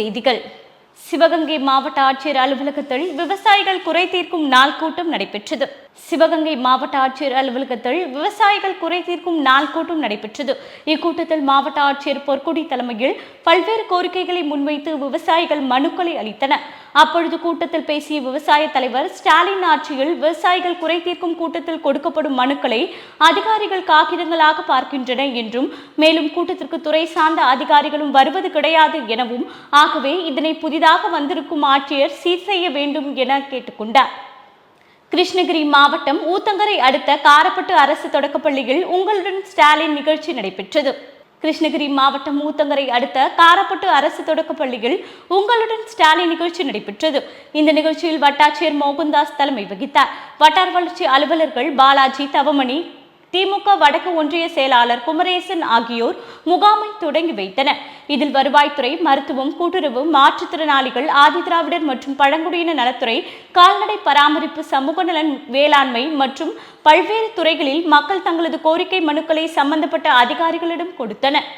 செய்திகள். சிவகங்கை மாவட்ட ஆட்சியர் அலுவலகத்தில் விவசாயிகள் குறை தீர்க்கும் நாள் கூட்டம் நடைபெற்றது. சிவகங்கை மாவட்ட ஆட்சியர் அலுவலகத்தில் விவசாயிகள் குறை தீர்க்கும் நாள் கூட்டம் நடைபெற்றது. இக்கூட்டத்தில் மாவட்ட ஆட்சியர் பொற்குடி தலைமையில் பல்வேறு கோரிக்கைகளை முன்வைத்து விவசாயிகள் மனுக்களை அளித்தனர். அப்பொழுது கூட்டத்தில் பேசிய விவசாய தலைவர் ஸ்டாலின் ஆட்சியில் விவசாயிகள் குறை தீர்க்கும் கூட்டத்தில் கொடுக்கப்படும் மனுக்களை அதிகாரிகள் காகிதங்களாக பார்க்கின்றன என்றும் மேலும் கூட்டத்திற்கு துறை சார்ந்த அதிகாரிகளும் வருவது கிடையாது எனவும் ஆகவே இதனை புதிதாக வந்திருக்கும் ஆட்சியர் சீர் செய்ய வேண்டும் என கேட்டுக்கொண்டார். கிருஷ்ணகிரி மாவட்டம் ஊத்தங்கரை அடுத்த காரப்பட்டு அரசு தொடக்கப்பள்ளியில் உங்களுடன் ஸ்டாலின் நிகழ்ச்சி நடைபெற்றது. கிருஷ்ணகிரி மாவட்டம் ஊத்தங்கரை அடுத்த காரப்பட்டு அரசு தொடக்கப்பள்ளியில் உங்களுடன் ஸ்டாலின் நிகழ்ச்சி நடைபெற்றது. இந்த நிகழ்ச்சியில் வட்டாட்சியர் மோகன்தாஸ் தலைமை வகித்தார். வட்டார் வளர்ச்சி அலுவலர்கள் பாலாஜி தவமணி திமுக வடக்கு ஒன்றிய செயலாளர் குமரேசன் ஆகியோர் முகாமை தொடங்கி வைத்தனர். இதில் வருவாய்த்துறை மருத்துவம் கூட்டுறவு மாற்றுத்திறனாளிகள் ஆதிதிராவிடர் மற்றும் பழங்குடியின நலத்துறை கால்நடை பராமரிப்பு சமூக நலன் வேளாண்மை மற்றும் பல்வேறு துறைகளில் மக்கள் தங்களது கோரிக்கை மனுக்களை சம்பந்தப்பட்ட அதிகாரிகளிடம் கொடுத்தனர்.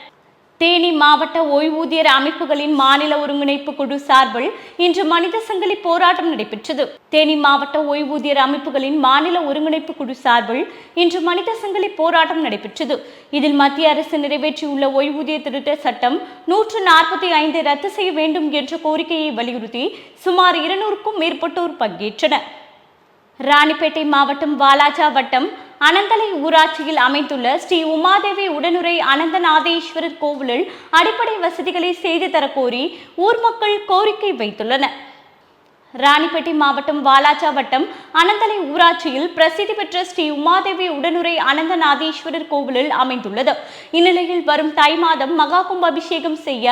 தேனி மாவட்ட ஓய்வூதியர் அமைப்புகளின் மாநில ஒருங்கிணைப்பு குழு சார்பில் இன்று மனித சங்கிலி போராட்டம் நடைபெற்றது. தேனி மாவட்ட ஓய்வூதியர் அமைப்புகளின் மாநில ஒருங்கிணைப்பு குழு சார்பில் இன்று மனித சங்கிலி போராட்டம் நடைபெற்றது. இதில் மத்திய அரசு நிறைவேற்றியுள்ள ஓய்வூதிய திருத்த சட்டம் நூற்று நாற்பத்தி ஐந்து ரத்து செய்ய வேண்டும் என்ற கோரிக்கையை வலியுறுத்தி சுமார் இருநூறுக்கும் மேற்பட்டோர் பங்கேற்றனர். ராணிப்பேட்டை மாவட்டம் வாலாஜா வட்டம் அனந்தலை ஊராட்சியில் அமைந்துள்ள ஸ்ரீ உமாதேவி உடனுரை அனந்தநாதேஸ்வரர் கோவிலில் அடிப்படை வசதிகளை செய்து தரக்கோரி ஊர் மக்கள் கோரிக்கை வைத்துள்ளனர். ராணிப்பேட்டை மாவட்டம் வாலாஜா வட்டம் அனந்தலை ஊராட்சியில் பிரசித்தி பெற்ற ஸ்ரீ உமாதேவி உடனுரை அனந்தநாதீஸ்வரர் கோவிலில் அமைந்துள்ளது. இந்நிலையில் வரும் தை மாதம் மகா கும்ப அபிஷேகம் செய்ய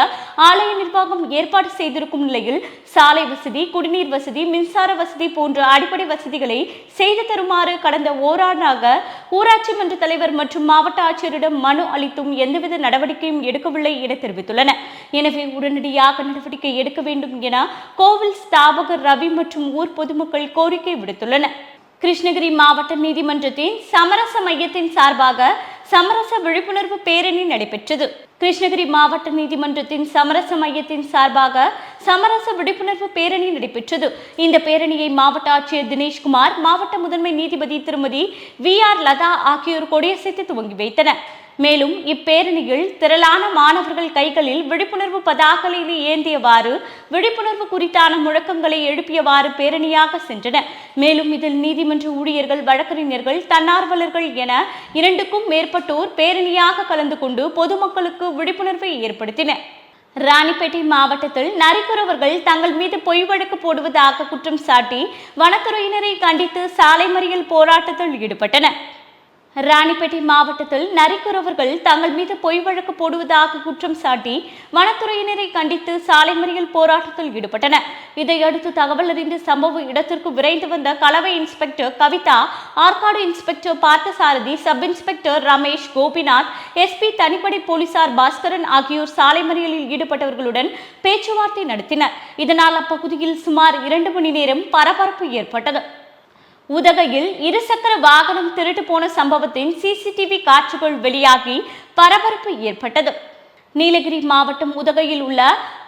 ஆலய நிர்வாகம் ஏற்பாடு செய்திருக்கும் நிலையில் சாலை வசதி குடிநீர் வசதி மின்சார வசதி போன்ற அடிப்படை வசதிகளை செய்து தருமாறு கடந்த ஓராண்டாக ஊராட்சி மன்ற தலைவர் மற்றும் மாவட்ட ஆட்சியரிடம் மனு அளித்தும் எந்தவித நடவடிக்கையும் எடுக்கவில்லை என தெரிவித்துள்ளனர் எனவே உடனடியாக நடவடிக்கை எடுக்க வேண்டும் என கோவில் ஸ்தாபகர் ரவி மற்றும் ஊர் பொதுமக்கள் கோரிக்கை விடுத்துள்ளனர் கிருஷ்ணகிரி மாவட்ட நீதிமன்றத்தின் சமரச மையத்தின் சார்பாக சமரச விழிப்புணர்வு பேரணி நடைபெற்றது. கிருஷ்ணகிரி மாவட்ட நீதிமன்றத்தின் சமரச மையத்தின் சார்பாக சமரச விழிப்புணர்வு பேரணி நடைபெற்றது. இந்த பேரணியை மாவட்ட ஆட்சியர் தினேஷ்குமார் மாவட்ட முதன்மை நீதிபதி திருமதி வி ஆர் லதா ஆகியோர் கொடியசைத்து துவங்கி வைத்தனர். மேலும் இப்பேரணியில் திரளான மாணவர்கள் கைகளில் விழிப்புணர்வு பதாகைகளை ஏந்தியவாறு விழிப்புணர்வு குறித்தான முழக்கங்களை எழுப்பியவாறு பேரணியாக சென்றன. மேலும் இதில் நீதிமன்ற ஊழியர்கள் வழக்கறிஞர்கள் தன்னார்வலர்கள் என இரண்டுக்கும் மேற்பட்டோர் பேரணியாக கலந்து கொண்டு பொதுமக்களுக்கு விழிப்புணர்வை ஏற்படுத்தினர் ராணிப்பேட்டை மாவட்டத்தில் நரிக்குறவர்கள் தங்கள் மீது பொய் வழக்கு போடுவதாக குற்றம் சாட்டி வனத்துறையினரை கண்டித்து சாலை மறியல் போராட்டத்தில் ஈடுபட்டனர். ராணிப்பேட்டை மாவட்டத்தில் நரிக்குறவர்கள் தங்கள் மீது பொய் வழக்கு போடுவதாக குற்றம் சாட்டி வனத்துறையினரை கண்டித்து சாலை மறியல் போராட்டத்தில் ஈடுபட்டனர் இதையடுத்து தகவல் அறிந்து சம்பவ இடத்திற்கு விரைந்து வந்த Kalavai inspector Kavitha Arcot inspector Parthasarathy sub inspector Ramesh Gopinath SP தனிப்படை போலீசார் பாஸ்கரன் ஆகியோர் சாலை மறியலில் ஈடுபட்டவர்களுடன் பேச்சுவார்த்தை நடத்தினர். இதனால் அப்பகுதியில் சுமார் இரண்டு மணி நேரம் பரபரப்பு ஏற்பட்டது. உதகையில் இருசக்கர வாகனம் திருட்டு போன சம்பவத்தின் சிசிடிவி காட்சிகள் வெளியாகி பரபரப்பு ஏற்பட்டது. நீலகிரி மாவட்டம் உதகையில் உள்ள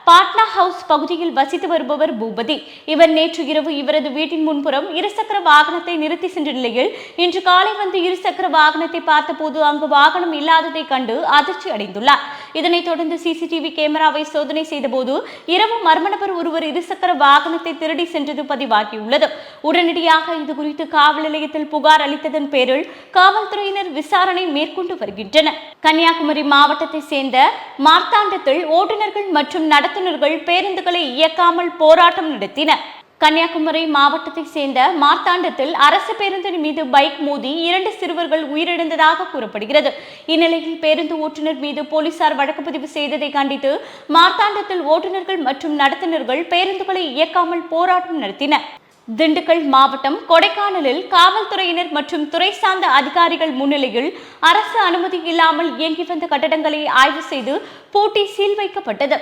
பாட்னா ஹவுஸ் பகுதியில் வசித்து வருபவர் பூபதி. இவர் நேற்று இரவு இவரது வீட்டின் முன்புறம் இருசக்கர வாகனத்தை நிறுத்தி சென்ற நிலையில் இன்று காலை வந்து இருசக்கர வாகனத்தை பார்த்தபோது அங்கு வாகனம் இல்லாததை கண்டு அதிர்ச்சி அடைந்துள்ளார். இதனைத் தொடர்ந்து சிசிடிவி கேமராவை சோதனை செய்தபோது இரவு மர்ம நபர் ஒருவர் இருசக்கர வாகனத்தை திருடி சென்றது பதிவாகியுள்ளது. உடனடியாக இது குறித்து காவல் நிலையத்தில் புகார் அளித்ததன் பேரில் காவல்துறையினர் விசாரணை மேற்கொண்டு வருகின்றனர். கன்னியாகுமரி மாவட்டத்தை சேர்ந்த மார்த்தாண்டத்தில் ஓட்டுநர்கள் மற்றும் நடத்துனர்கள் பேருந்துகளை இயக்காமல் போராட்டம் நடத்தினர். கன்னியாகுமரி மாவட்டத்தை சேர்ந்த மார்த்தாண்டத்தில் அரசு பேருந்தின் மீது பைக் மோதி இரண்டு சிறுவர்கள் உயிரிழந்ததாக கூறப்படுகிறது. இந்நிலையில் பேருந்து ஓட்டுநர் மீது போலீசார் வழக்கு பதிவு செய்ததை கண்டித்து மார்த்தாண்டத்தில் ஓட்டுநர்கள் மற்றும் நடத்துனர்கள் பேருந்துகளை இயக்காமல் போராட்டம் நடத்தினர். திண்டுக்கல் மாவட்டம் கொடைக்கானலில் காவல்துறையினர் மற்றும் துறை சார்ந்த அதிகாரிகள் முன்னிலையில் அரசு அனுமதி இல்லாமல் இயங்கி வந்த கட்டடங்களை ஆய்வு செய்து பூட்டி சீல் வைக்கப்பட்டது.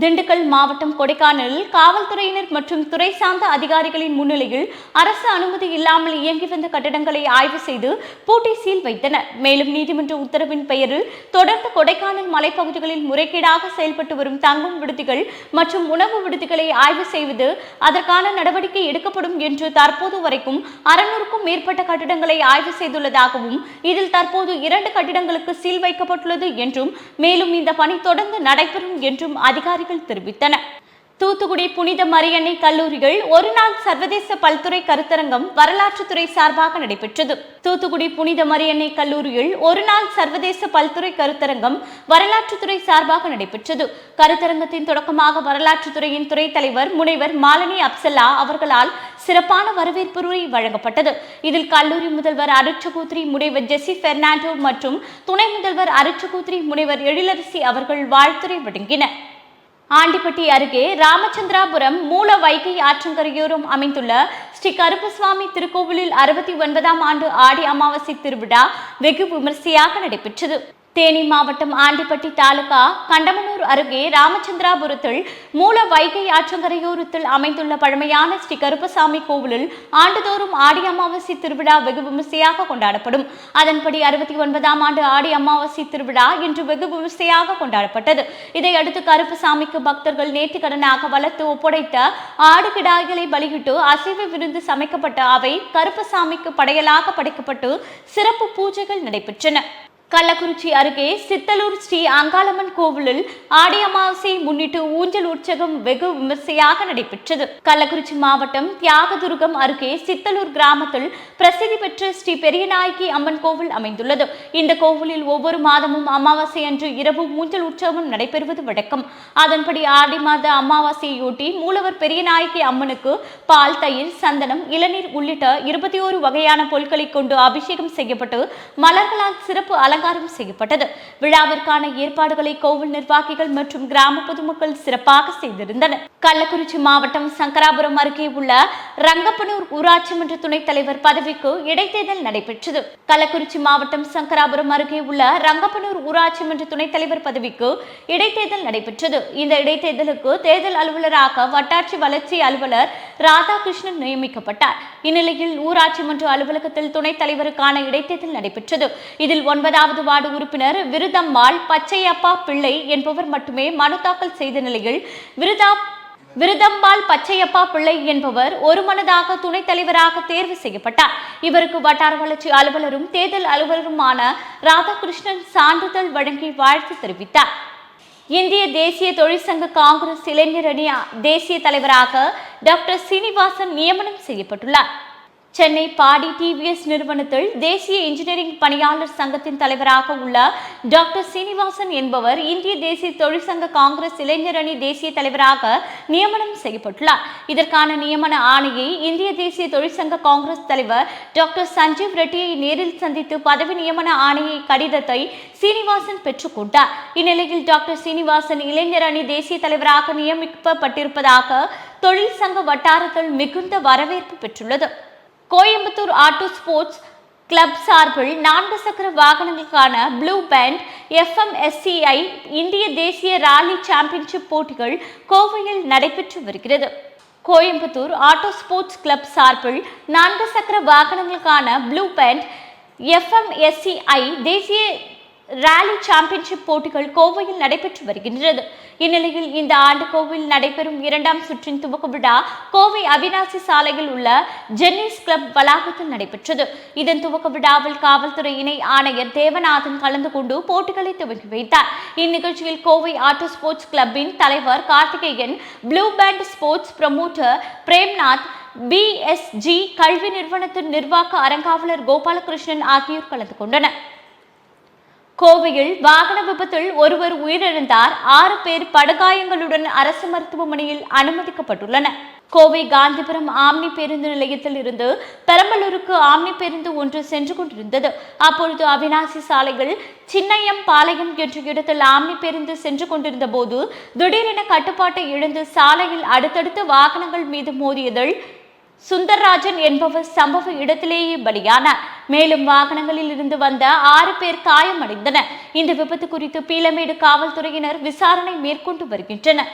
திண்டுக்கல் மாவட்டம் கொடைக்கானலில் காவல்துறையினர் மற்றும் துறை சார்ந்த அதிகாரிகளின் முன்னிலையில் அரசு அனுமதி இல்லாமல் இயங்கி வந்த கட்டடங்களை ஆய்வு செய்து பூட்டி சீல் வைத்தனர். மேலும் நீதிமன்ற உத்தரவின் பெயரில் தொடர்ந்து கொடைக்கானல் மலைப்பகுதிகளில் முறைகேடாக செயல்பட்டு வரும் தங்கும் விடுதிகள் மற்றும் உணவு விடுதிகளை ஆய்வு செய்வது அதற்கான நடவடிக்கை எடுக்கப்படும் என்று தற்போது வரைக்கும் அறுநூறுக்கும் மேற்பட்ட கட்டிடங்களை ஆய்வு செய்துள்ளதாகவும் இதில் தற்போது இரண்டு கட்டிடங்களுக்கு சீல் வைக்கப்பட்டுள்ளது என்றும் மேலும் இந்த பணி தொடர்ந்து நடைபெறும் என்றும் அதிகாரி அதிகாரிகள் தெரிவித்தனர். தூத்துக்குடி புனித மரியன்னை கல்லூரிகள் ஒரு நாள் சர்வதேச பல்துறை கருத்தரங்கம் வரலாற்றுத்துறை சார்பாக நடைபெற்றது. தூத்துக்குடி புனித மரியன்னை கல்லூரியில் ஒரு நாள் சர்வதேச பல்துறை கருத்தரங்கம் வரலாற்றுத்துறை சார்பாக நடைபெற்றது. கருத்தரங்கத்தின் தொடக்கமாக வரலாற்றுத்துறையின் துறை தலைவர் முனைவர் மாலினி அப்சல்லா அவர்களால் சிறப்பான வரவேற்புரை வழங்கப்பட்டது. இதில் கல்லூரி முதல்வர் அருட்சகோத்ரி முனைவர் ஜெசி பெர்னாண்டோ மற்றும் துணை முதல்வர் அருட்சகோத்ரி முனைவர் எழிலரசி அவர்கள் வாழ்த்துரை வழங்கினர். ஆண்டிப்பட்டி அருகே ராமச்சந்திராபுரம் மூல வைகை ஆற்றங்கரையோரம் அமைந்துள்ள ஸ்ரீ கருப்பசுவாமி திருக்கோவிலில் அறுபத்தி ஒன்பதாம் ஆண்டு ஆடி அமாவாசை திருவிழா வெகு விமரிசையாக நடைபெற்றது. தேனி மாவட்டம் ஆண்டிப்பட்டி தாலுகா கண்டமனூர் அருகே ராமச்சந்திராபுரத்தில் மூல வைகை ஆற்றங்கரையோரத்தில் அமைந்துள்ள பழமையான ஸ்ரீ கருப்பசாமி கோவிலில் ஆண்டுதோறும் ஆடி அமாவாசை திருவிழா வெகு விமர்சையாக கொண்டாடப்படும். அதன்படி அறுபத்தி ஒன்பதாம் ஆண்டு ஆடி அமாவாசை திருவிழா இன்று வெகு விமர்சையாக கொண்டாடப்பட்டது. இதையடுத்து கருப்பசாமிக்கு பக்தர்கள் நேர்த்திக்கடனாக வளர்த்து ஒப்படைத்த ஆடு கிடாய்களை பலியிட்டு அசைவ விருந்து சமைக்கப்பட்ட அவை கருப்பசாமிக்கு படையலாக படைக்கப்பட்டு சிறப்பு பூஜைகள் நடைபெற்றன. கள்ளக்குறிச்சி அருகே சித்தலூர் ஸ்ரீ அங்காளம்மன் கோவிலில் ஆடி அமாவாசை முன்னிட்டு ஊஞ்சல் உற்சவம் வெகு விமர்சையாக நடைபெற்றது. கள்ளக்குறிச்சி மாவட்டம் தியாகதுர்கம் அருகே சித்தலூர் கிராமத்தில் பிரசித்தி பெற்ற ஸ்ரீ பெரியநாயகி அம்மன் கோவில் அமைந்துள்ளது. இந்த கோவிலில் ஒவ்வொரு மாதமும் அமாவாசை அன்று இரவு ஊஞ்சல் உற்சவம் நடைபெறுவது வழக்கம். அதன்படி ஆடி மாத அமாவாசையொட்டி மூலவர் பெரியநாயகி அம்மனுக்கு பால் தயிர் சந்தனம் இளநீர் உள்ளிட்ட இருபத்தி ஓரு வகையான பொருட்களை கொண்டு அபிஷேகம் செய்யப்பட்டு மலர்களால் சிறப்பு அல அலங்காரம் செய்யப்பட்டது. விழாவிற்கான ஏற்பாடுகளை கோவில் நிர்வாகிகள் மற்றும் கிராம பொதுமக்கள் சிறப்பாக செய்திருந்தனர். கள்ளக்குறிச்சி மாவட்டம் சங்கராபுரம் அருகே உள்ள ரங்கப்பனூர் ஊராட்சி மன்ற துணைத் தலைவர் பதவிக்கு இடைத்தேர்தல் நடைபெற்றது. கள்ளக்குறிச்சி மாவட்டம் சங்கராபுரம் அருகே உள்ள ரங்கப்பனூர் ஊராட்சி மன்ற துணைத் தலைவர் பதவிக்கு இடைத்தேர்தல் நடைபெற்றது. இந்த இடைத்தேர்தலுக்கு தேர்தல் அலுவலராக வட்டாட்சி வளர்ச்சி அலுவலர் ராதாகிருஷ்ணன் நியமிக்கப்பட்டார். இந்நிலையில் ஊராட்சி மன்ற அலுவலகத்தில் துணைத் தலைவருக்கான இடைத்தேர்தல் நடைபெற்றது. இதில் ஒன்பதாவது வார்டு உறுப்பினர் விருதம்மாள் பச்சையப்பா பிள்ளை என்பவர் மட்டுமே மனு தாக்கல் செய்த நிலையில் விருதா விருதம்பால் பச்சையப்பா பிள்ளை என்பவர் ஒருமனதாக துணைத் தலைவராக தேர்வு செய்யப்பட்டார். இவருக்கு வட்டார வளர்ச்சி அலுவலரும் தேர்தல் அலுவலருமான ராதாகிருஷ்ணன் சான்றிதழ் வழங்கி வாழ்த்து தெரிவித்தார். இந்திய தேசிய தொழிற்சங்க காங்கிரஸ் இளைஞர் அணி தேசிய தலைவராக டாக்டர் சீனிவாசன் நியமனம் செய்யப்பட்டுள்ளார். சென்னை பாடி டிவிஎஸ் நிறுவனத்தில் தேசிய இன்ஜினியரிங் பணியாளர் சங்கத்தின் தலைவராக உள்ள டாக்டர் சீனிவாசன் என்பவர் இந்திய தேசிய தொழிற்சங்க காங்கிரஸ் இளைஞர் அணி தேசிய தலைவராக நியமனம் செய்யப்பட்டுள்ளார். இதற்கான நியமன ஆணையை இந்திய தேசிய தொழிற்சங்க காங்கிரஸ் தலைவர் டாக்டர் சஞ்சீவ் ரெட்டியை நேரில் சந்தித்து பதவி நியமன ஆணையை கடிதத்தை சீனிவாசன் பெற்றுக்கொண்டார் இந்நிலையில் டாக்டர் சீனிவாசன் இளைஞர் அணி தேசிய தலைவராக நியமிக்கப்பட்டிருப்பதாக தொழிற்சங்க வட்டாரத்தில் மிகுந்த வரவேற்பு பெற்றுள்ளது. கோயம்புத்தூர் ஆட்டோ ஸ்போர்ட்ஸ் கிளப் சார்பில் நான்கு சக்கர வாகனங்களுக்கான ப்ளூ பேண்ட் எஃப்எம்எஸ்சிஐ இந்திய தேசிய ராலி சாம்பியன்ஷிப் போட்டிகள் கோவையில் நடைபெற்று வருகிறது. கோயம்புத்தூர் ஆட்டோ ஸ்போர்ட்ஸ் கிளப் சார்பில் நான்கு சக்கர வாகனங்களுக்கான ப்ளூ பேண்ட் எஃப்எம்எஸ்சிஐ தேசிய ராலி சாம்பியன்ஷிப் போட்டிகள் கோவையில் நடைபெற்று வருகின்றது. இந்நிலையில் இந்த ஆண்டு கோவையில் நடைபெறும் இரண்டாம் சுற்றின் துவக்க விழா கோவை அவினாசி சாலையில் உள்ள ஜென்னிஸ் கிளப் வளாகத்தில் நடைபெற்றது. இதன் துவக்க விழாவில் காவல்துறை இணை ஆணையர் தேவநாதன் கலந்து கொண்டு போட்டிகளை துவக்கி வைத்தார். இந்நிகழ்ச்சியில் கோவை ஆட்டோ ஸ்போர்ட்ஸ் கிளப்பின் தலைவர் Karthikeyan blue band sports promoter Premnath PSG கல்வி நிறுவனத்தின் நிர்வாக அறங்காவலர் கோபாலகிருஷ்ணன் ஆகியோர் கலந்து கொண்டனர். கோவையில் வாகன விபத்தில் ஒருவர் உயிரிழந்தார். ஆறு பேர் படுகாயங்களுடன் அரசு மருத்துவமனையில் அனுமதிக்கப்பட்டுள்ளனர். கோவை காந்திபுரம் ஆம்னி பேருந்து நிலையத்தில் இருந்து பெரம்பலூருக்கு ஆம்னி பேருந்து ஒன்று சென்று கொண்டிருந்தது. அப்பொழுது அவினாசி சாலையில் சின்னையம் பாளையம் என்ற இடத்தில் ஆம்னி பேருந்து சென்று கொண்டிருந்த போது திடீரென கட்டுப்பாட்டை இழந்து சாலையில் அடுத்தடுத்து வாகனங்கள் மீது மோதியதில் சுந்தர்ராஜன் என்பவர் சம்பவ இடத்திலேயே பலியானார் மேலும் வாகனங்களில் இருந்து வந்த ஆறு பேர் காயமடைந்தனர். இந்த விபத்து குறித்து பீலமேடு காவல்துறையினர் விசாரணை மேற்கொண்டு வருகின்றனர்.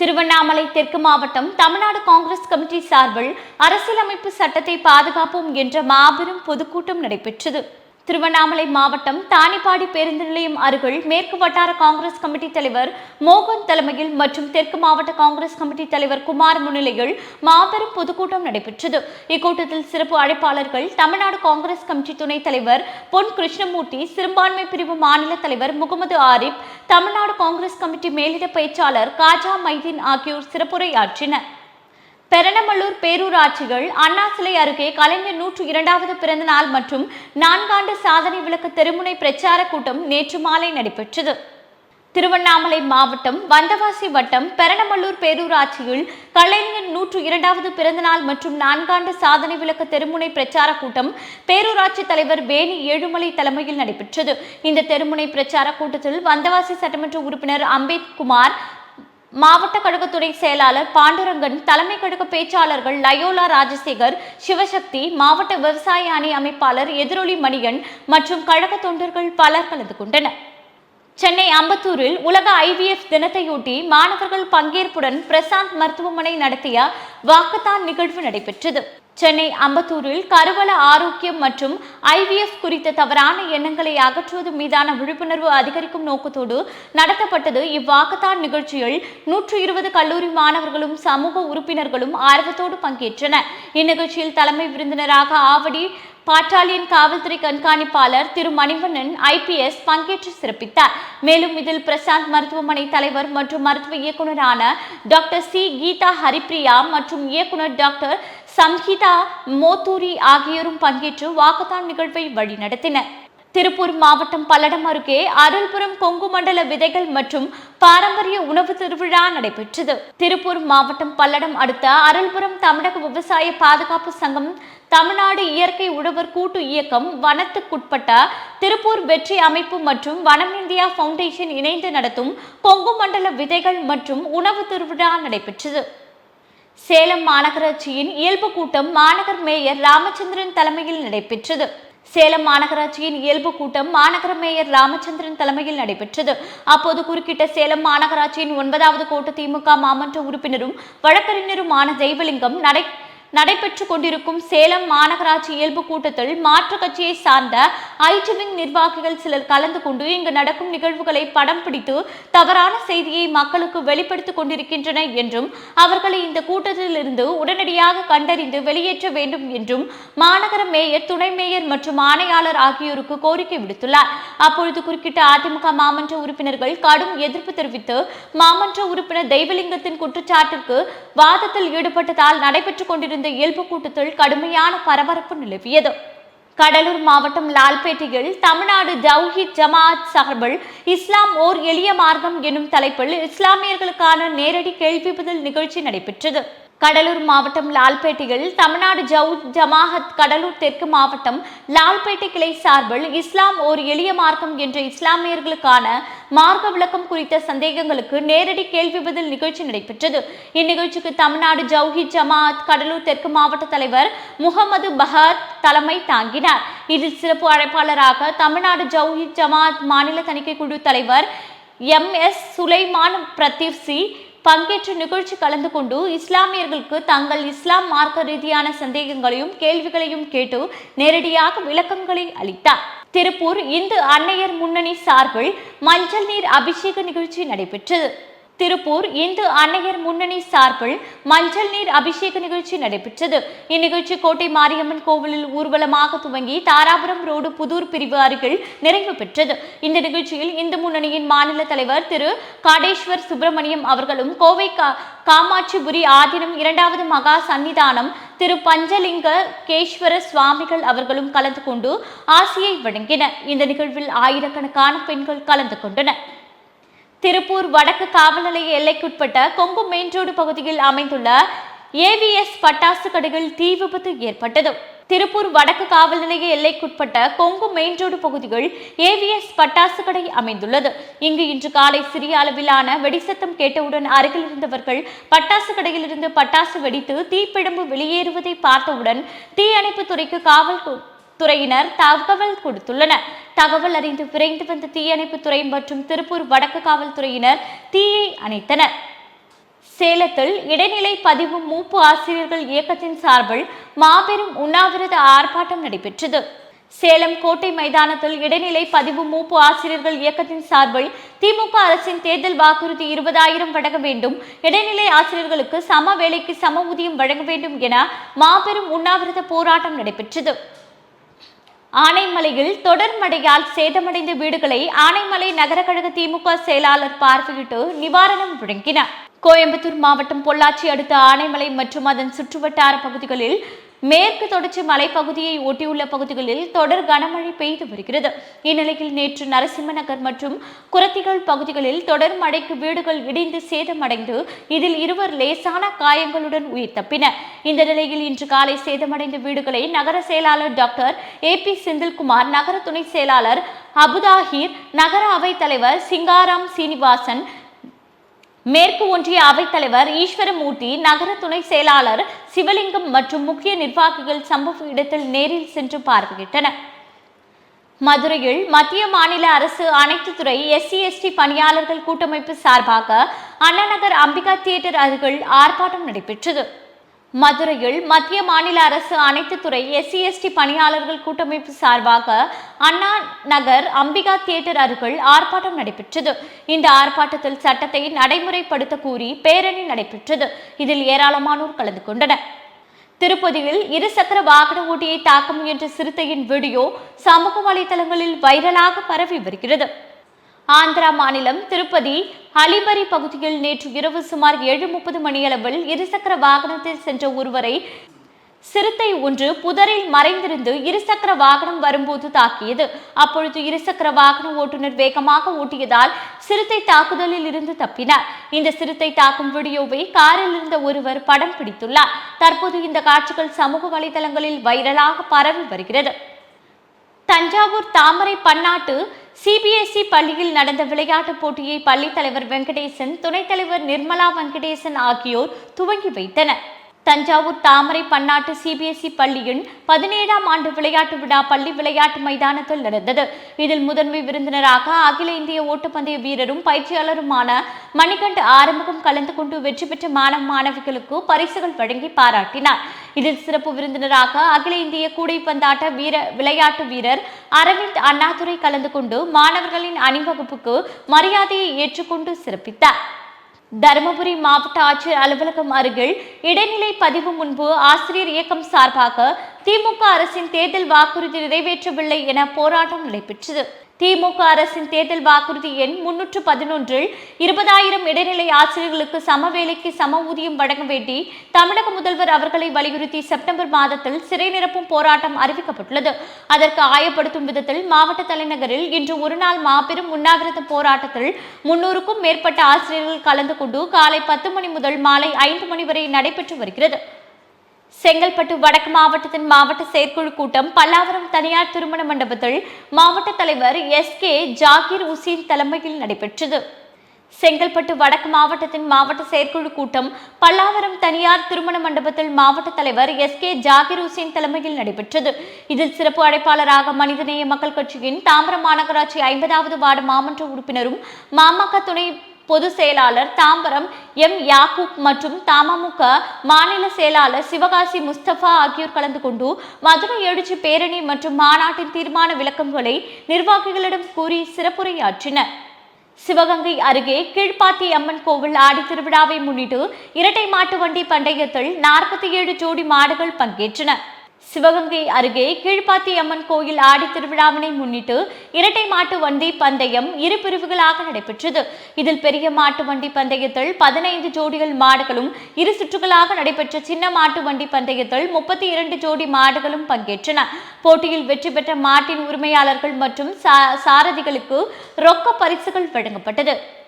திருவண்ணாமலை தெற்கு மாவட்டம் தமிழ்நாடு காங்கிரஸ் கமிட்டி சார்பில் அரசியலமைப்பு சட்டத்தை பாதுகாப்போம் என்ற மாபெரும் பொதுக்கூட்டம் நடைபெற்றது. திருவண்ணாமலை மாவட்டம் தானிப்பாடி பேருந்து நிலையம் அருகில் மேற்கு வட்டார காங்கிரஸ் கமிட்டி தலைவர் மோகன் தலைமையில் மற்றும் தெற்கு மாவட்ட காங்கிரஸ் கமிட்டி தலைவர் குமார் முன்னிலையில் மாபெரும் பொதுக்கூட்டம் நடைபெற்றது. இக்கூட்டத்தில் சிறப்பு அழைப்பாளர்கள் தமிழ்நாடு காங்கிரஸ் கமிட்டி துணைத் தலைவர் பொன் கிருஷ்ணமூர்த்தி சிறுபான்மை பிரிவு மாநில தலைவர் முகமது ஆரிப் தமிழ்நாடு காங்கிரஸ் கமிட்டி மேலிட பேச்சாளர் காஜா மைதீன் ஆகியோர் சிறப்புரையாற்றினர். பெரணமல்லூர் பேரூராட்சிகள் அண்ணா சிலை அருகே கலைஞர் நூற்று இரண்டாவது பிறந்த நாள் மற்றும் நான்காண்டு சாதனை விளக்க தெருமுனை பிரச்சார கூட்டம் நேற்று மாலை நடைபெற்றது. திருவண்ணாமலை மாவட்டம் வந்தவாசி வட்டம் பெரணமல்லூர் பேரூராட்சியில் கலைஞர் நூற்று இரண்டாவது பிறந்தநாள் மற்றும் நான்காண்டு சாதனை விளக்க தெருமுனை பிரச்சார கூட்டம் பேரூராட்சி தலைவர் வேணி ஏழுமலை தலைமையில் நடைபெற்றது. இந்த தெருமுனை பிரச்சார கூட்டத்தில் வந்தவாசி சட்டமன்ற உறுப்பினர் அம்பேத்குமார் மாவட்ட கழகத்துறை செயலாளர் பாண்டுரங்கன் தலைமை கழக பேச்சாளர்கள் லயோலா ராஜசேகர் சிவசக்தி மாவட்ட விவசாய அணி அமைப்பாளர் எதிரொலி மணிகன் மற்றும் கழக தொண்டர்கள் பலர் கலந்து கொண்டனர். சென்னை அம்பத்தூரில் உலக ஐவிஎஃப் தினத்தையொட்டி மாணவர்கள் பங்கேற்புடன் பிரசாந்த் மருத்துவமனை நடத்திய வாக்குத்தான் நிகழ்வு நடைபெற்றது. சென்னை அம்பத்தூரில் கருவள ஆரோக்கியம் மற்றும் ஐவிஎஃப் குறித்த தவறான எண்ணங்களை அகற்றுவது மீதான விழிப்புணர்வு அதிகரிக்கும் நோக்கத்தோடு நடத்தப்பட்டது இவ்வாக்கத்தான் நிகழ்ச்சியில் நூற்று இருபது கல்லூரி மாணவர்களும் சமூக உறுப்பினர்களும் ஆர்வத்தோடு பங்கேற்றனர். இந்நிகழ்ச்சியில் தலைமை விருந்தினராக ஆவடி பாட்டாளியன் காவல்துறை கண்காணிப்பாளர் திரு மணிவண்ணன் ஐபிஎஸ் பங்கேற்று சிறப்பித்தார். மேலும் இதில் பிரசாந்த் மருத்துவமனை தலைவர் மற்றும் மருத்துவ இயக்குநரான டாக்டர் சி கீதா ஹரிப்ரியா மற்றும் இயக்குனர் டாக்டர் சம்ஹிதா மோத்தூரி ஆகியோரும் பங்கேற்று வாக்குத்தான் நிகழ்வை வழிநடத்தினர். திருப்பூர் மாவட்டம் பல்லடம் அருகே அருள்புரம் கொங்கு மண்டல விதைகள் மற்றும் பாரம்பரிய உணவு திருவிழா நடைபெற்றது. திருப்பூர் மாவட்டம் பல்லடம் அடுத்த அருள்புரம் தமிழக விவசாய பாதுகாப்பு சங்கம் தமிழ்நாடு இயற்கை உழவர் கூட்டு இயக்கம் வனத்துக்குட்பட்ட திருப்பூர் வெற்றி அமைப்பு மற்றும் வனம் இந்தியா ஃபவுண்டேஷன் இணைந்து நடத்தும் கொங்கு மண்டல விதைகள் மற்றும் உணவு திருவிழா நடைபெற்றது. சேலம் மாநகராட்சியின் இயல்பு கூட்டம் மாநகர் மேயர் ராமச்சந்திரன் தலைமையில் நடைபெற்றது. சேலம் மாநகராட்சியின் இயல்பு கூட்டம் மாநகர மேயர் ராமச்சந்திரன் தலைமையில் நடைபெற்றது. அப்போது குறுக்கிட்ட சேலம் மாநகராட்சியின் ஒன்பதாவது கோட்ட திமுக மாமன்ற உறுப்பினரும் வழக்கறிஞருமான ஜெய்வலிங்கம் நடை நடைபெற்று கொண்டிருக்கும் சேலம் மாநகராட்சி இயல்பு கூட்டத்தில் மாற்றுக் கட்சியை சார்ந்த ஐடிவிங் நிர்வாகிகள் சிலர் கலந்து கொண்டு இங்கு நடக்கும் நிகழ்வுகளை படம் பிடித்து தவறான செய்தியை மக்களுக்கு வெளிப்படுத்திக் கொண்டிருக்கின்றனர் என்றும் அவர்களை இந்த கூட்டத்தில் இருந்து உடனடியாக கண்டறிந்து வெளியேற்ற வேண்டும் என்றும் மாநகர மேயர் துணை மேயர் மற்றும் ஆணையாளர் ஆகியோருக்கு கோரிக்கை விடுத்துள்ளார். அப்பொழுது குறுக்கிட்ட அதிமுக மாமன்ற உறுப்பினர்கள் கடும் எதிர்ப்பு தெரிவித்து மாமன்ற உறுப்பினர் தெய்வலிங்கத்தின் குற்றச்சாட்டிற்கு வாதத்தில் ஈடுபட்டதால் நடைபெற்றுக் கொண்டிருந்த இருந்த இயல்பு கூட்டத்தில் கடுமையான பரபரப்பு நிலவியது. கடலூர் மாவட்டம் லால்பேட்டையில் தமிழ்நாடு ஜவுஹித் ஜமாஅத் சார்பில் இஸ்லாம் ஓர் எளிய மார்க்கம் எனும் தலைப்பில் இஸ்லாமியர்களுக்கான நேரடி கேள்வி பதில் நிகழ்ச்சி நடைபெற்றது. கடலூர் மாவட்டம் லால்பேட்டையில் தமிழ்நாடு ஜவுத் ஜமாஹத் கடலூர் தெற்கு மாவட்டம் லால்பேட்டை கிளை சார்பில் இஸ்லாம் ஓர் எளிய மார்க்கம் என்ற இஸ்லாமியர்களுக்கான மார்க்க விளக்கம் குறித்த சந்தேகங்களுக்கு நேரடி கேள்வி பதில் நிகழ்ச்சி நடைபெற்றது. இந்நிகழ்ச்சிக்கு தமிழ்நாடு ஜவுஹித் ஜமாஅத் கடலூர் தெற்கு மாவட்ட தலைவர் முகமது பஹத் தலைமை தாங்கினார். இதில் சிறப்பு அழைப்பாளராக தமிழ்நாடு ஜவுஹித் ஜமாஅத் மாநில தணிக்கை குழு தலைவர் M S Sulaiman Pradeep C பங்கேற்ற நிகழ்ச்சி கலந்து கொண்டு இஸ்லாமியர்களுக்கு தங்கள் இஸ்லாம் மார்க்க ரீதியான சந்தேகங்களையும் கேள்விகளையும் கேட்டு நேரடியாக விளக்கங்களை அளித்தார். திருப்பூர் இந்து அன்னையர் முன்னணி சார்பில் மஞ்சள் நீர் அபிஷேக நிகழ்ச்சி நடைபெற்றது. திருப்பூர் இந்து அன்னையர் முன்னணி சார்பில் மஞ்சள் நீர் அபிஷேக நிகழ்ச்சி நடைபெற்றது. இந்நிகழ்ச்சி கோட்டை மாரியம்மன் கோவிலில் ஊர்வலமாக துவங்கி தாராபுரம் ரோடு புதூர் பிரிவு அருகில் நிறைவு பெற்றது. இந்த நிகழ்ச்சியில் இந்து முன்னணியின் மாநில தலைவர் திரு காடேஸ்வர் சுப்பிரமணியம் அவர்களும் கோவை கா காமாட்சிபுரி ஆதீனம் இரண்டாவது மகா சன்னிதானம் திரு பஞ்சலிங்க கேஸ்வர சுவாமிகள் அவர்களும் கலந்து கொண்டு ஆசியை வழங்கினர் இந்த நிகழ்வில் ஆயிரக்கணக்கான பெண்கள் கலந்து கொண்டனர். திருப்பூர் வடக்கு காவல் நிலைய எல்லைக்குட்பட்ட கொங்கு மெயின் ரோடு பகுதியில் அமைந்துள்ள ஏவிஎஸ் பட்டாசு கடையில் தீ விபத்து ஏற்பட்டது. திருப்பூர் வடக்கு காவல் நிலைய எல்லைக்குட்பட்ட கொங்கு மெயின் ரோடு பகுதிகள் ஏவிஎஸ் பட்டாசு கடை அமைந்துள்ளது. இங்கு இன்று காலை சிறிய அளவிலான வெடிசத்தம் கேட்டவுடன் அருகில் இருந்தவர்கள் பட்டாசு கடையிலிருந்து பட்டாசு வெடித்து தீப்பிழம்பு வெளியேறுவதை பார்த்தவுடன் தீயணைப்பு துறைக்கு காவல் துறையினர் தகவல் கொடுத்துள்ளனர். தகவல் அறிந்து விரைந்து வந்த தீயணைப்பு துறை மற்றும் திருப்பூர் வடக்கு காவல்துறையினர் தீயை அணைத்தனர். சேலத்தில் இடைநிலை பதிவு மூப்பு ஆசிரியர்கள் இயக்கத்தின் சார்பில் மாபெரும் உண்ணாவிரத ஆர்ப்பாட்டம் நடைபெற்றது. சேலம் கோட்டை மைதானத்தில் இடைநிலை பதிவு மூப்பு ஆசிரியர்கள் இயக்கத்தின் சார்பில் திமுக அரசின் தேர்தல் வாக்குறுதி இருபதாயிரம் வழங்க வேண்டும் இடைநிலை ஆசிரியர்களுக்கு சம வேலைக்கு சம ஊதியம் வழங்க வேண்டும் என மாபெரும் உண்ணாவிரத போராட்டம் நடைபெற்றது. ஆனைமலையில் தொடர் மழையால் சேதமடைந்த வீடுகளை ஆனைமலை நகர கழக திமுக செயலாளர் பார்வையிட்டு நிவாரணம் வழங்கினார். கோயம்புத்தூர் மாவட்டம் பொள்ளாச்சி அடுத்த ஆனைமலை மற்றும் அதன் சுற்றுவட்டார பகுதிகளில் மேற்கு தொடர்ச்சி மலைப்பகுதியை ஒட்டியுள்ள பகுதிகளில் தொடர் கனமழை பெய்து வருகிறது. இந்நிலையில் நேற்று நரசிம்மநகர் மற்றும் குரத்திகள் பகுதிகளில் தொடர் மழைக்கு வீடுகள் இடிந்து சேதமடைந்து இதில் இருவர் லேசான காயங்களுடன் உயிர் தப்பினர் இந்த நிலையில் இன்று காலை சேதமடைந்த வீடுகளை நகர செயலாளர் டாக்டர் ஏ பி செந்தில்குமார் நகர துணை செயலாளர் அபுதாஹீர் நகர அவைத் தலைவர் சிங்காராம் சீனிவாசன் மேற்கு ஒன்றிய அவைத்தலைவர் ஈஸ்வரமூர்த்தி நகர துணை செயலாளர் சிவலிங்கம் மற்றும் முக்கிய நிர்வாகிகள் சம்பவ இடத்தில் நேரில் சென்று பார்வையிட்டனர். மதுரையில் மத்திய மாநில அரசு அனைத்து துறை எஸ்சி எஸ்டி பணியாளர்கள் கூட்டமைப்பு சார்பாக அண்ணாநகர் அம்பிகா தியேட்டர் அருகில் ஆர்ப்பாட்டம் நடைபெற்றது. மதுரையில் மத்திய மாநில அரசு அனைத்து துறை எஸ்சி எஸ்டி பணியாளர்கள் கூட்டமைப்பு சார்பாக அண்ணா நகர் அம்பிகா தியேட்டர் அருகில் ஆர்ப்பாட்டம் நடைபெற்றது. இந்த ஆர்ப்பாட்டத்தில் சட்டத்தை நடைமுறைப்படுத்த கூறி பேரணி நடைபெற்றது. இதில் ஏராளமானோர் கலந்து கொண்டனர். திருப்பதியில் இருசக்கர வாகன ஓட்டியை தாக்க முயன்ற சிறுத்தையின் வீடியோ சமூக வலைதளங்களில் வைரலாக பரவி வருகிறது. ஆந்திரா மாநிலம் திருப்பதி அலிபரி பகுதியில் நேற்று இரவு சுமார் ஏழு முப்பது மணியளவில் இருசக்கர வாகனத்தில் சென்ற ஒருவரை சிறுத்தை ஒன்று புதரில் மறைந்திருந்து இருசக்கர வாகனம் வரும்போது தாக்கியது. அப்பொழுது இருசக்கர வாகன ஓட்டுநர் வேகமாக ஓட்டியதால் சிறுத்தை தாக்குதலில் இருந்து தப்பினார். இந்த சிறுத்தை தாக்கும் வீடியோவை காரில் இருந்த ஒருவர் படம் பிடித்துள்ளார். தற்போது இந்த காட்சிகள் சமூக வலைதளங்களில் வைரலாக பரவி வருகிறது. தஞ்சாவூர் தாமரை பன்னாட்டு சிபிஎஸ்இ பள்ளியில் நடந்த விளையாட்டுப் போட்டியை பள்ளித் தலைவர் வெங்கடேசன் துணைத் தலைவர் நிர்மலா வெங்கடேசன் ஆகியோர் துவங்கி வைத்தனர். தஞ்சாவூர் தாமரை பன்னாட்டு சிபிஎஸ்இ பள்ளியின் பதினேழாம் ஆண்டு விளையாட்டு விழா பள்ளி விளையாட்டு மைதானத்தில் நடந்தது. இதில் முதன்மை விருந்தினராக அகில இந்திய ஓட்டப்பந்தய வீரரும் பயிற்சியாளருமான மணிகண்ட் ஆறுமுகம் கலந்து கொண்டு வெற்றி பெற்ற மாணவ மாணவிகளுக்கு பரிசுகள் வழங்கி பாராட்டினார். இதில் சிறப்பு விருந்தினராக அகில இந்திய கூடைப்பந்தாட்ட வீர விளையாட்டு வீரர் அரவிந்த் அண்ணாதுரை கலந்து கொண்டு மாணவர்களின் அணிவகுப்புக்கு மரியாதையை ஏற்றுக்கொண்டு சிறப்பித்தார். தருமபுரி மாவட்ட ஆட்சியர் அலுவலகம் அருகில் இடைநிலை பதிவு முன்பு ஆசிரியர் இயக்கம் சார்பாக திமுக அரசின் தேர்தல் வாக்குறுதி நிறைவேற்றவில்லை என போராட்டம் நடைபெற்றது. திமுக அரசின் தேர்தல் வாக்குறுதி எண் முன்னூற்று பதினொன்றில் இருபதாயிரம் இடைநிலை ஆசிரியர்களுக்கு சம வேலைக்கு சம ஊதியம் வழங்க வேண்டி தமிழக முதல்வர் அவர்களை வலியுறுத்தி செப்டம்பர் மாதத்தில் சிறை நிரப்பும் போராட்டம் அறிவிக்கப்பட்டுள்ளது. அதற்கு ஆயப்படுத்தும் விதத்தில் மாவட்ட தலைநகரில் இன்று ஒருநாள் மாபெரும் உண்ணாவிரத போராட்டத்தில் முன்னூறுக்கும் மேற்பட்ட ஆசிரியர்கள் கலந்து கொண்டு காலை பத்து மணி முதல் மாலை ஐந்து மணி வரை நடைபெற்று வருகிறது. செங்கல்பட்டு வடக்கு மாவட்டத்தின் மாவட்ட செயற்குழு கூட்டம் பல்லாவரம் தனியார் திருமண மண்டபத்தில் மாவட்ட தலைவர் எஸ் கே ஜாகிர் உசேன் தலைமையில் நடைபெற்றது. செங்கல்பட்டு வடக்கு மாவட்டத்தின் மாவட்ட செயற்குழு கூட்டம் பல்லாவரம் தனியார் திருமண மண்டபத்தில் மாவட்ட தலைவர் எஸ் கே ஜாகிர் உசேன் தலைமையில் நடைபெற்றது. இதில் சிறப்பு அழைப்பாளராக மனிதநேய மக்கள் கட்சியின் தாம்பரம் மாநகராட்சி ஐம்பதாவது வார்டு மாமன்ற உறுப்பினரும் மாமக துணை பொதுச் செயலாளர் தாம்பரம் எம். யாக்கூப் மற்றும் தமமுக மாநில செயலாளர் சிவகாசி முஸ்தபா ஆகியோர் கலந்து கொண்டு மதுரை எழுச்சி பேரணி மற்றும் மாநாட்டின் தீர்மான விளக்கங்களை நிர்வாகிகளிடம் கூறி சிறப்புரையாற்றினர். சிவகங்கை அருகே கீழ்ப்பாத்தி அம்மன் கோவில் ஆடி திருவிழாவை முன்னிட்டு இரட்டை மாட்டு வண்டி பந்தயத்தில் நாற்பத்தி ஏழு ஜோடி மாடுகள் பங்கேற்றன சிவகங்கை அருகே கீழ்ப்பாத்தி அம்மன் கோயில் ஆடி திருவிழாவினை முன்னிட்டு இரட்டை மாட்டு வண்டி பந்தயம் இரு பிரிவுகளாக நடைபெற்றது. இதில் பெரிய மாட்டு வண்டி பந்தயத்தில் பதினைந்து ஜோடிகள் மாடுகளும் இரு சுற்றுகளாக நடைபெற்ற சின்ன மாட்டு வண்டி பந்தயத்தில் முப்பத்தி இரண்டு ஜோடி மாடுகளும் பங்கேற்றன. போட்டியில் வெற்றி பெற்ற மாட்டின் உரிமையாளர்கள் மற்றும் சா- சாரதிகளுக்கு ரொக்க பரிசுகள் வழங்கப்பட்டது.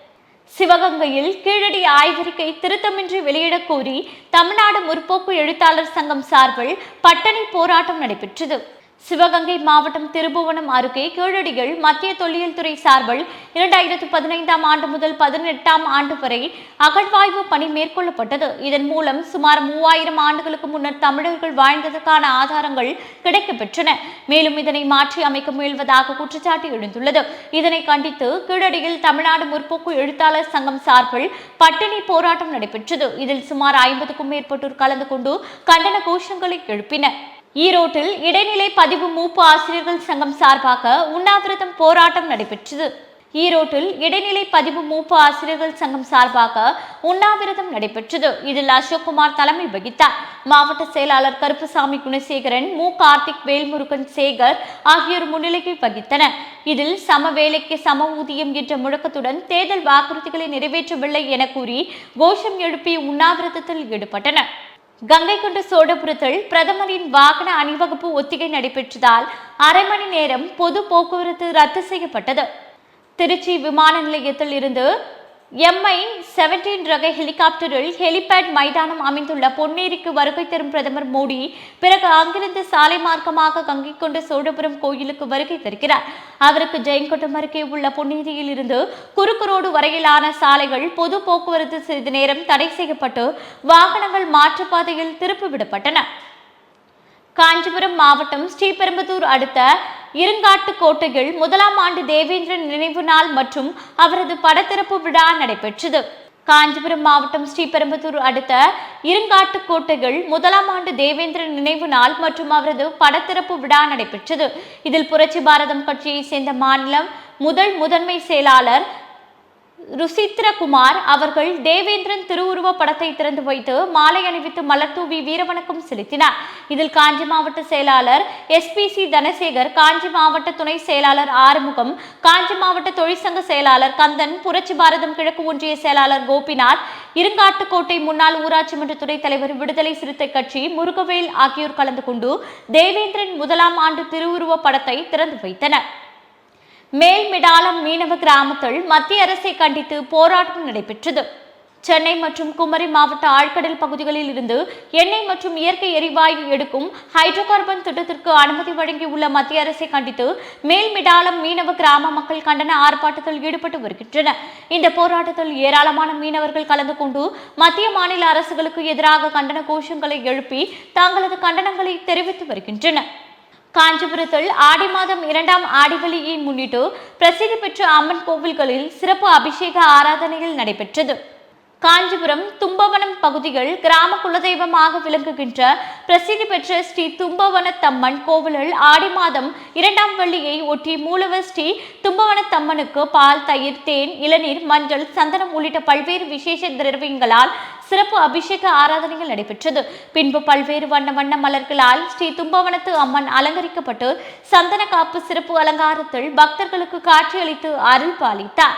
சிவகங்கையில் கீழடி ஆய்வறிக்கை திருத்தமின்றி வெளியிடக் கோரி தமிழ்நாடு முற்போக்கு எழுத்தாளர் சங்கம் சார்பில் பட்டணி போராட்டம் நடைபெற்றது. சிவகங்கை மாவட்டம் திருபுவனம் அருகே கீழடிகள் மத்திய தொல்லியல் துறை சார்பில் இரண்டாயிரத்து பதினைந்தாம் ஆண்டு முதல் பதினெட்டாம் ஆண்டு வரை அகழ்வாய்வு பணி மேற்கொள்ளப்பட்டது. இதன் மூலம் சுமார் மூவாயிரம் ஆண்டுகளுக்கு முன்னர் தமிழர்கள் வாழ்ந்ததற்கான ஆதாரங்கள் கிடைக்கப்பெற்றன. மேலும் இதனை மாற்றி அமைக்க முயல்வதாக குற்றச்சாட்டு எழுந்துள்ளது. இதனை கண்டித்து கீழடியில் தமிழ்நாடு முற்போக்கு எழுத்தாளர் சங்கம் சார்பில் பட்டினி போராட்டம் நடைபெற்றது. இதில் சுமார் ஐம்பதுக்கும் மேற்பட்டோர் கலந்து கொண்டு கண்டன கோஷங்களை எழுப்பினர். ஈரோட்டில் இடைநிலை பதிவு மூப்பு ஆசிரியர்கள் சங்கம் சார்பாக உண்ணாவிரதம் போராட்டம் நடைபெற்றது. ஈரோட்டில் இடைநிலை பதிவு மூப்பு ஆசிரியர்கள் சங்கம் சார்பாக உண்ணாவிரதம் நடைபெற்றது. இதில் அசோக்குமார் தலைமை வகித்தார். மாவட்ட செயலாளர் கருப்புசாமி குணசேகரன் மு. கார்த்திக் வேல்முருகன் சேகர் ஆகியோர் முன்னிலையில் வகித்தனர். இதில் சம வேலைக்கு சம ஊதியம் என்ற முழக்கத்துடன் தேர்தல் வாக்குறுதிகளை நிறைவேற்றவில்லை என கூறி கோஷம் எழுப்பி உண்ணாவிரதத்தில் ஈடுபட்டனர். கங்கை கொண்ட சோழபுரத்தில் பிரதமரின் வாகன அணிவகுப்பு ஒத்திகை நடைபெற்றதால் அரை மணி நேரம் பொது போக்குவரத்து ரத்து செய்யப்பட்டது. திருச்சி விமான நிலையத்தில் இருந்து எம்ஐ செவன்டீன் ரக ஹெலிகாப்டரில் ஹெலிபேட் மைதானம் அமைந்துள்ள பொன்னேரிக்கு வருகை தரும் பிரதமர் மோடி பிறகு அங்கிருந்து சாலை மார்க்கமாக கங்கை கொண்ட சோழபுரம் கோயிலுக்கு வருகை தருகிறார். அவருக்கு ஜெயங்கொண்டம் அருகே உள்ள பொன்னேரியில் இருந்து குறுக்கு ரோடு வரையிலான சாலைகள் பொது போக்குவரத்து சிறிது நேரம் தடை செய்யப்பட்டு வாகனங்கள் மாற்றுப்பாதையில் திருப்பிவிடப்பட்டன. காஞ்சிபுரம் மாவட்டம் ஸ்ரீபெரும்புதூர் அடுத்த இருங்காட்டு கோட்டையில் முதலாம் ஆண்டு தேவேந்திரன் நினைவு நாள் மற்றும் அவரது படத்திறப்பு விழா நடைபெற்றது. காஞ்சிபுரம் மாவட்டம் ஸ்ரீபெரும்புதூர் அடுத்த இருங்காட்டு கோட்டைகள் முதலாம் ஆண்டு தேவேந்திரன் நினைவு நாள் மற்றும் அவரது படத்திறப்பு விழா நடைபெற்றது. இதில் புரட்சி பாரதம் கட்சியை சேர்ந்த மாநிலம் முதல் முதன்மை செயலாளர் ருசித்ரகுமார் அவர்கள் தேவேந்திரன் திருவுருவ படத்தை திறந்து வைத்து மாலை அணிவித்து மலர் தூவி வீரவணக்கம் செலுத்தினார். இதில் காஞ்சி மாவட்ட செயலாளர் எஸ்பிசி தனசேகர் காஞ்சி மாவட்ட துணை செயலாளர் ஆறுமுகம் காஞ்சி மாவட்ட தொழிற்சங்க செயலாளர் கந்தன் புரட்சி பாரதம் கிழக்கு ஒன்றிய செயலாளர் கோபிநாத் இருங்காட்டுக்கோட்டை முன்னாள் ஊராட்சி மன்ற துறை தலைவர் விடுதலை சிறுத்தை கட்சி முருகவேல் ஆகியோர் கலந்து கொண்டு தேவேந்திரன் முதலாம் ஆண்டு திருவுருவ படத்தை திறந்து வைத்தனர். மேல்மிடாலம் மீனவ கிராமத்தில் மத்திய அரசை கண்டித்து போராட்டம் நடைபெற்றது. சென்னை மற்றும் குமரி மாவட்ட ஆழ்கடல் பகுதிகளில் இருந்து எண்ணெய் மற்றும் இயற்கை எரிவாயு எடுக்கும் ஹைட்ரோ கார்பன் திட்டத்திற்கு அனுமதி வழங்கியுள்ள மத்திய அரசை கண்டித்து மேல்மிடாலம் மீனவ கிராம மக்கள் கண்டன ஆர்ப்பாட்டத்தில் ஈடுபட்டு வருகின்றனர். இந்த போராட்டத்தில் ஏராளமான மீனவர்கள் கலந்து கொண்டு மத்திய மாநில அரசுகளுக்கு எதிராக கண்டன கோஷங்களை எழுப்பி தங்களது கண்டனங்களை தெரிவித்து வருகின்றனர். காஞ்சிபுரத்தில் ஆடி மாதம் இரண்டாம் ஆடிவெளியை முன்னிட்டு பிரசித்தி பெற்ற அம்மன் கோவில்களில் சிறப்பு அபிஷேக ஆராதனைகள் நடைபெற்றது. காஞ்சிபுரம் தும்பவனம் பகுதிகள் கிராம குலதெய்வமாக விளங்குகின்ற பிரசித்தி பெற்ற ஸ்ரீ தும்பவனத்தம்மன் கோவிலில் ஆடி மாதம் இரண்டாம் வெள்ளியை ஒட்டி மூலவர் ஸ்ரீ தும்பவனத்தம்மனுக்கு பால் தயிர் தேன் இளநீர் மஞ்சள் சந்தனம் உள்ளிட்ட பல்வேறு விசேஷ திரவியங்களால் சிறப்பு அபிஷேக ஆராதனைகள் நடைபெற்றது. பின்பு பல்வேறு வண்ண வண்ண மலர்களால் ஸ்ரீ தும்பவனத்து அம்மன் அலங்கரிக்கப்பட்டு சந்தன காப்பு சிறப்பு அலங்காரத்தில் பக்தர்களுக்கு காட்சியளித்து அருள் பாலித்தார்.